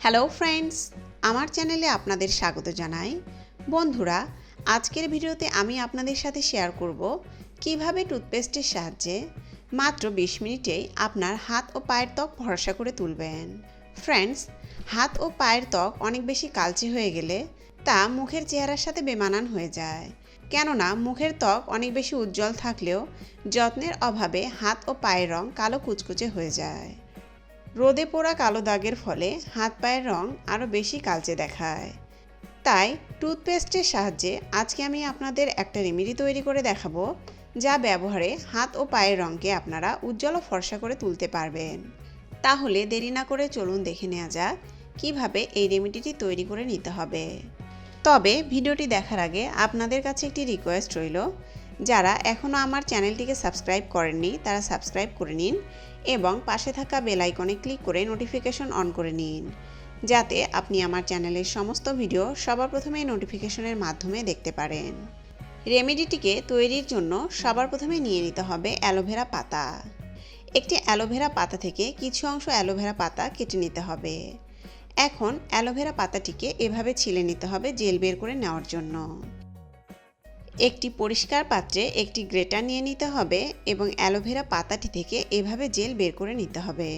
Hello friends আমার চ্যানেলে আপনাদের স্বাগত জানাই। বন্ধুরা, আজকের ভিডিওতে আমি আপনাদের সাথে শেয়ার করব কীভাবে টুথপেস্টের সাহায্যে মাত্র বিশ মিনিটেই আপনার হাত ও পায়ের ত্বক ভরসা করে তুলবেন। ফ্রেন্ডস হাত ও পায়ের ত্বক অনেক বেশি কালচে হয়ে গেলে তা মুখের চেহারার সাথে বেমানান হয়ে যায়। কেননা, মুখের ত্বক অনেক বেশি উজ্জ্বল থাকলেও যত্নের অভাবে হাত ও পায়ের রং কালো কুচকুচে হয়ে যায়। রোদে পোড়া কালো দাগের ফলে হাত পায়ের রং আরও বেশি কালচে দেখায়। তাই টুথপেস্টের সাহায্যে আজকে আমি আপনাদের একটা রেমেডি তৈরি করে দেখাবো, যা ব্যবহারে হাত ও পায়ের রঙকে আপনারা উজ্জ্বল ও ফর্সা করে তুলতে পারবেন। তাহলে দেরি না করে চলুন দেখে নেওয়া যাক, কীভাবে এই রেমেডিটি তৈরি করে নিতে হবে। তবে ভিডিওটি দেখার আগে আপনাদের কাছে একটি রিকোয়েস্ট রইল যারা এখনও আমার চ্যানেলটিকে সাবস্ক্রাইব করেননি, তারা সাবস্ক্রাইব করে নিন এবং পাশে থাকা বেল আইকনে ক্লিক করে নোটিফিকেশন অন করে নিন। যাতে আপনি আমার চ্যানেলের সমস্ত ভিডিও সবার প্রথমে নোটিফিকেশনের মাধ্যমে দেখতে পারেন। রেমেডিটিকে তৈরির জন্য সবার প্রথমে নিয়ে নিতে হবে অ্যালোভেরা পাতা। একটি অ্যালোভেরা পাতা থেকে কিছু অংশ অ্যালোভেরা পাতা কেটে নিতে হবে। এখন অ্যালোভেরা পাতাটিকে এভাবে ছিলে নিতে হবে জেল বের করে নেওয়ার জন্য। একটি পরিষ্কার পাত্রে একটি গ্রেটার নিয়ে নিতে হবে এবং অ্যালোভেরা পাতাটি থেকে এভাবে জেল বের করে নিতে হবে।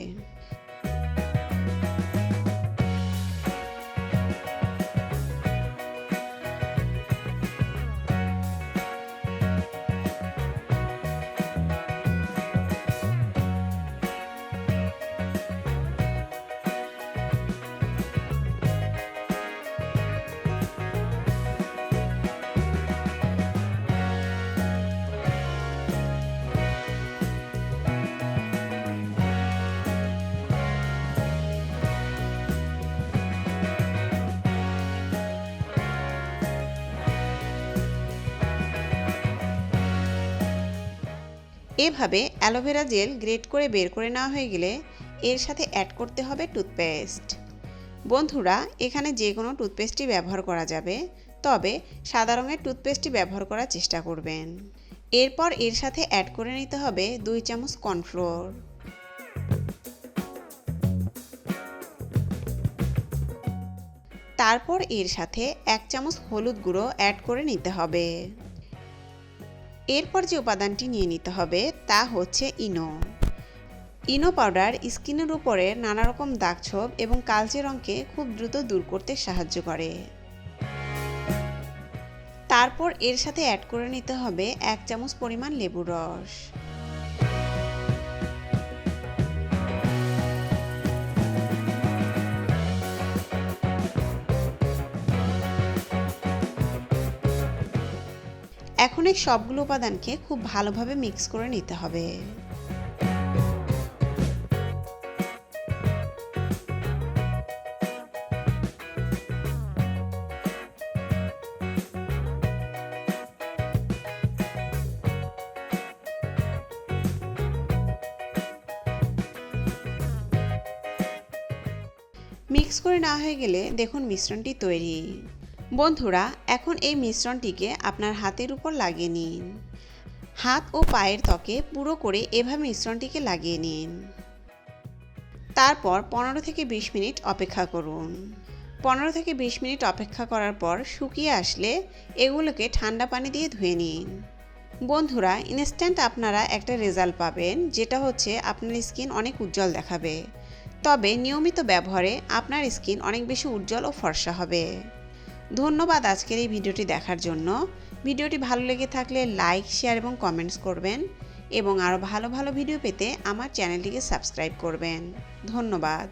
এভাবে অ্যালোভেরা জেল গ্রেট করে বের করে নেওয়া হয়ে গেলে এর সাথে অ্যাড করতে হবে টুথপেস্ট। বন্ধুরা, এখানে যে কোনো টুথপেস্টই ব্যবহার করা যাবে, তবে সাদা রঙের টুথপেস্টই ব্যবহার করার চেষ্টা করবেন। এরপর এর সাথে অ্যাড করে নিতে হবে দুই চামচ কর্নফ্লোর। তারপর এর সাথে এক চামচ হলুদ গুঁড়ো অ্যাড করে নিতে হবে। এরপর যে উপাদানটি নিয়ে নিতে হবে তা হচ্ছে ইনো। ইনো পাউডার স্কিনের উপরে নানা রকম দাগছোপ এবং কালচে রঙকে খুব দ্রুত দূর করতে সাহায্য করে। তারপর এর সাথে অ্যাড করে নিতে হবে এক চামচ পরিমাণ লেবুর রস। এখন এই সবগুলো উপাদানকে খুব ভালোভাবে মিক্স করে নিতে হবে। মিক্স করে না হয়ে গেলে দেখুন মিশ্রণটি তৈরি। বন্ধুরা, এখন এই মিশ্রণটিকে আপনার হাতের উপর লাগিয়ে নিন। হাত ও পায়ের ত্বকে পুরো করে এভাবে মিশ্রণটিকে লাগিয়ে নিন। তারপর পনেরো থেকে বিশ মিনিট অপেক্ষা করুন। পনেরো থেকে বিশ মিনিট অপেক্ষা করার পর শুকিয়ে আসলে এগুলোকে ঠান্ডা পানি দিয়ে ধুয়ে নিন। বন্ধুরা ইনস্ট্যান্ট আপনারা একটা রেজাল্ট পাবেন, যেটা হচ্ছে আপনার স্কিন অনেক উজ্জ্বল দেখাবে। তবে নিয়মিত ব্যবহারে আপনার স্কিন অনেক বেশি উজ্জ্বল ও ফর্সা হবে। ধন্যবাদ আজকের এই ভিডিওটি দেখার জন্য। ভিডিওটি ভালো লেগে থাকলে লাইক, শেয়ার এবং কমেন্টস করবেন এবং আরও ভালো ভালো ভিডিও পেতে আমার চ্যানেলটিকে সাবস্ক্রাইব করবেন। ধন্যবাদ।